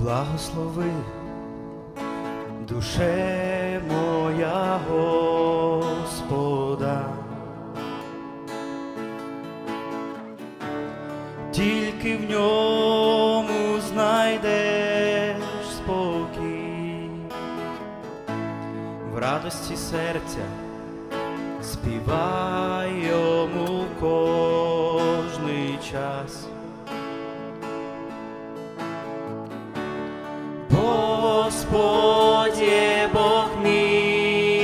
Благослови, душе моя Господа, тільки в ньому знайдеш спокій, в радості серця співай Господь Бог мій,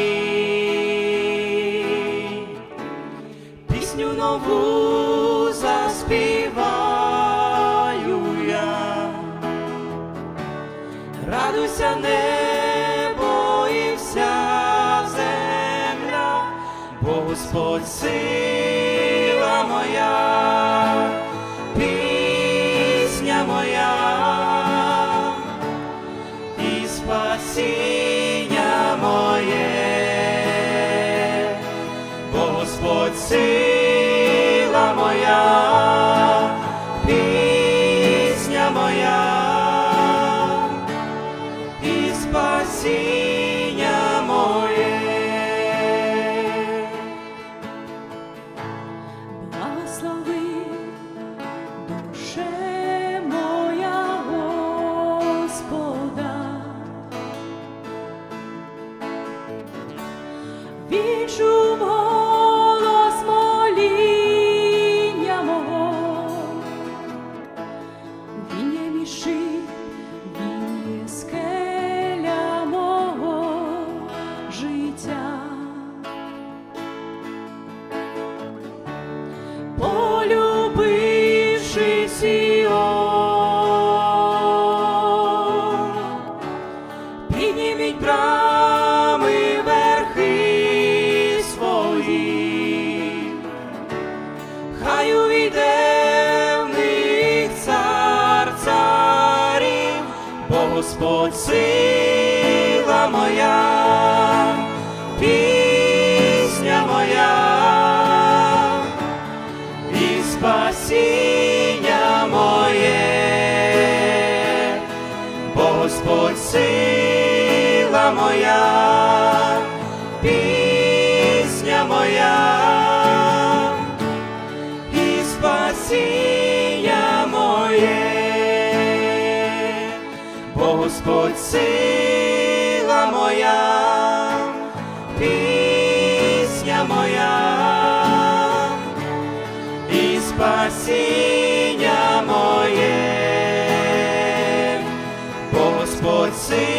пісню нову заспіваю радуйся небо і земля, бо Господь сила моя, Господь сила моя, пісня моя, і спасіння підніміть брами верхи свої, хай увійде в них цар царів, бо Господь сила моя, пісня моя. І спасіння моя, пісня моя, і спасіння моє, бо Господь сила моя, пісня моя, і спасіння моє, бо Господь сила.